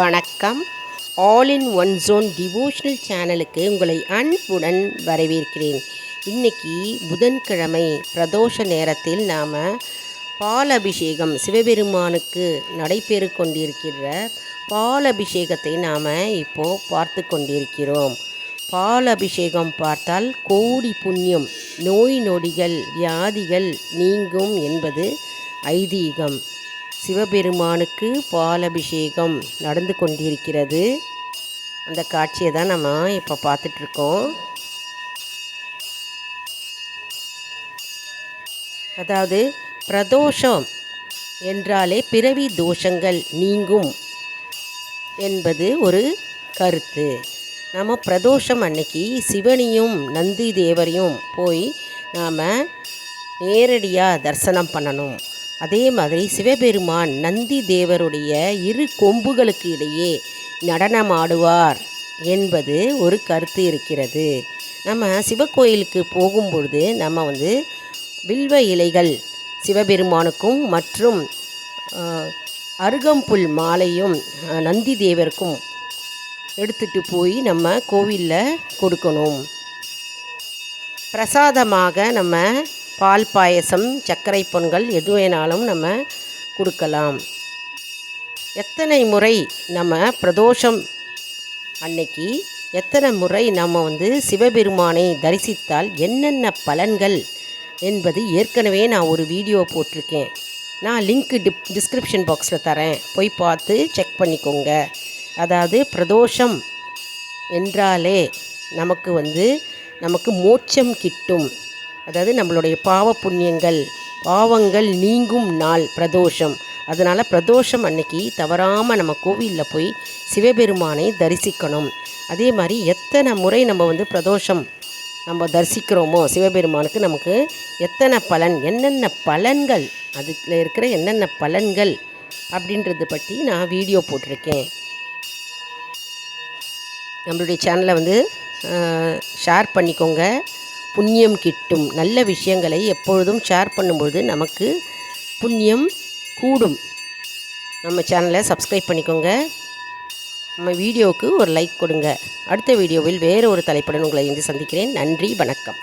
வணக்கம். All in one zone devotional சேனலுக்கு உங்களை அன்புடன் வரவேற்கிறேன். இன்னைக்கு புதன்கிழமை பிரதோஷ நேரத்தில் நாம் பால் அபிஷேகம் சிவபெருமானுக்கு நடைபெறு கொண்டிருக்கிற பால் அபிஷேகத்தை நாம் இப்போது பார்த்து கொண்டிருக்கிறோம். பால் அபிஷேகம் பார்த்தால் கோடி புண்ணியம் நோய் நொடிகள் வியாதிகள் நீங்கும் என்பது ஐதீகம். சிவபெருமானுக்கு பாலபிஷேகம் நடந்து கொண்டிருக்கிறது. அந்த காட்சியை தான் நம்ம இப்போ பார்த்துட்ருக்கோம். அதாவது பிரதோஷம் என்றாலே பிறவி தோஷங்கள் நீங்கும் என்பது ஒரு கருத்து. நம்ம பிரதோஷம் அன்னைக்கு சிவனையும் நந்தி தேவரையும் போய் நாம் நேரடியாக தரிசனம் பண்ணணும். அதே மாதிரி சிவபெருமான் நந்தி தேவருடைய இரு கொம்புகளுக்கு இடையே நடனமாடுவார் என்பது ஒரு கருத்து இருக்கிறது. நம்ம சிவக்கோயிலுக்கு போகும்பொழுது நம்ம வந்து வில்வ இலைகள் சிவபெருமானுக்கும் மற்றும் அருகம்புல் மாலையும் நந்தி தேவருக்கும் எடுத்துகிட்டு போய் நம்ம கோவிலில் கொடுக்கணும். பிரசாதமாக நம்ம பால் பாயசம் சர்க்கரை பொங்கல் எது வேணாலும் நம்ம கொடுக்கலாம். எத்தனை முறை நம்ம பிரதோஷம் அன்னைக்கு எத்தனை முறை நம்ம வந்து சிவபெருமானை தரிசித்தால் என்னென்ன பலன்கள் என்பது ஏற்கனவே நான் ஒரு வீடியோ போட்டிருக்கேன். நான் லிங்க்கு டிப் டிஸ்கிரிப்ஷன் பாக்ஸில் தரேன். போய் பார்த்து செக் பண்ணிக்கோங்க. அதாவது பிரதோஷம் என்றாலே நமக்கு வந்து நமக்கு மோட்சம் கிட்டும். அதாவது நம்மளுடைய பாவ புண்ணியங்கள் பாவங்கள் நீங்கும் நாள் பிரதோஷம். அதனால் பிரதோஷம் அன்னைக்கு தவறாமல் நம்ம கோவிலில் போய் சிவபெருமானை தரிசிக்கணும். அதே மாதிரி எத்தனை முறை நம்ம வந்து பிரதோஷம் நம்ம தரிசிக்கிறோமோ சிவபெருமானுக்கு நமக்கு எத்தனை பலன் என்னென்ன பலன்கள் அதுல இருக்கிற என்னென்ன பலன்கள் அப்படின்றது பற்றி நான் வீடியோ போட்டிருக்கேன். நம்மளுடைய சேனலை வந்து ஷேர் பண்ணிக்கோங்க. புண்ணியம் கிட்டும். நல்ல விஷயங்களை எப்பொழுதும் ஷேர் பண்ணும்பொழுது நமக்கு புண்ணியம் கூடும். நம்ம சேனலை சப்ஸ்கிரைப் பண்ணிக்கோங்க. நம்ம வீடியோவுக்கு ஒரு லைக் கொடுங்க. அடுத்த வீடியோவில் வேறு ஒரு தலைப்புடன் உங்களை இன்று சந்திக்கிறேன். நன்றி வணக்கம்.